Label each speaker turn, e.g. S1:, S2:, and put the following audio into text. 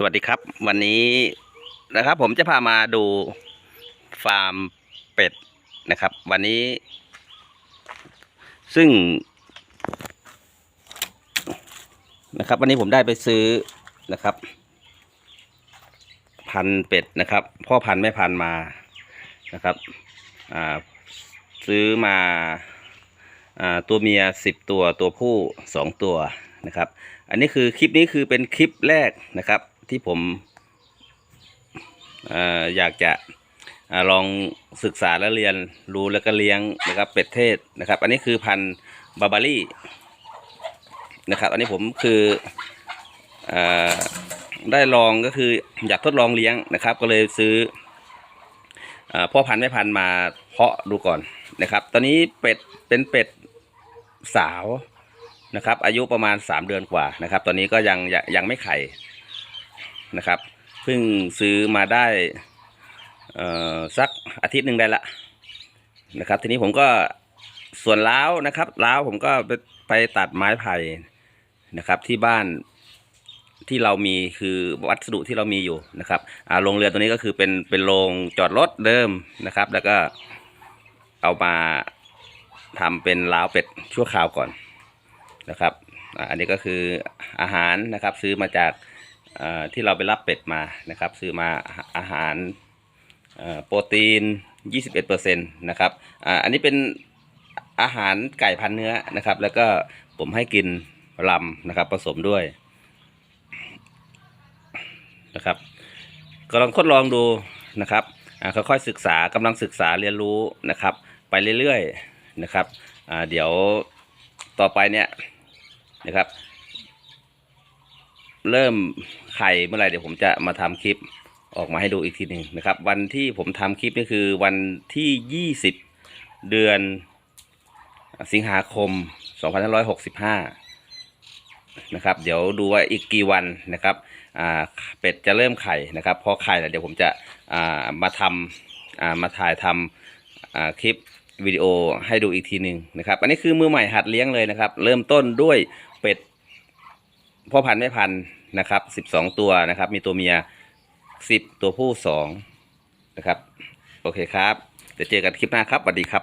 S1: สวัสดีครับ วันนี้นะครับ ผมจะพามาดูฟาร์มเป็ดนะครับ วันนี้ ซึ่ง นะครับ วันนี้ผมได้ไปซื้อนะครับ พันเป็ดนะครับ พ่อพันธุ์แม่พันธุ์มานะครับอ่าซื้อมาอ่าตัวเมียสิบตัวตัวผู้สองตัวนะครับ อันนี้คือคลิปนี้คือเป็นคลิปแรกนะครับ ที่ผมออยากจะอลองศึกษาและเรียนรู้แล้วก็เลี้ยงนะครับเป็ดเทศนะครับ อันนี้คือพันธุ์บาบารี่นะครับอันนี้ผมคืออได้ลองก็คืออยากทดลองเลี้ยงนะครับ ก็เลยซื้ออพ่อพันธุ์แม่พันธุ์มาเพาะดูก่อนนะครับ ตอนนี้เป็ดเป็นเป็ดสาวนะครับ อายุประมาณ 3 เดือนกว่านะครับ ตอนนี้ก็ยังยังไม่ไข่ นะครับเพิ่งซื้อมาได้สักอาทิตย์หนึ่งได้ละนะครับ ทีนี้ผมก็ส่วนล้าวนะครับล้าวผมก็ไปไปตัดไม้ไผ่นะครับ ที่บ้านที่เรามีคือวัสดุที่เรามีอยู่นะครับอ่าโรงเรือนตัวนี้ก็คือเป็นเป็นโรงจอดรถเดิมนะครับ แล้วก็เอามาทำเป็นล้าวเป็ดชั่วคราวก่อนนะครับอันนี้ก็คืออาหารนะครับซื้อมาจาก ที่เราไปรับเป็ดมานะครับ ซื้อมาอาหารเอ่อโปรตีน 21%นะครับออันนี้เป็นอาหารไก่พันเนื้อนะครับ แล้วก็ผมให้กินลำนะครับผสมด้วยนะครับก็ลองทดลองดูนะครับอ่าค่อยๆศึกษากำลังศึกษาเรียนรู้นะครับ ไปเรื่อยๆนะครับเดี๋ยวต่อไปเนี่ยนะครับ เริ่มไข่เมื่อไหร่เดี๋ยวผมจะมาทำคลิปออกมาให้ดูอีกทีหนึ่งนะครับ วันที่ผมทำคลิปนี่คือวันที่20เดือนสิงหาคม2565นะครับ เดี๋ยวดูว่าอีกกี่วันนะครับอ่าเป็ดจะเริ่มไข่นะครับพอไข่แล้วเดี๋ยวผมจะอ่ามาทำอ่ามาถ่ายทำอ่าคลิปวิดีโอให้ดูอีกทีหนึ่งนะครับ อันนี้คือมือใหม่หัดเลี้ยงเลยนะครับ เริ่มต้นด้วยเป็ดพ่อพันธุ์แม่พันธุ์ นะครับสิบสองตัวนะครับ มีตัวเมียสิบตัวผู้สองนะครับ โอเคครับ เดี๋ยวเจอกันคลิปหน้าครับสวัสดีครับ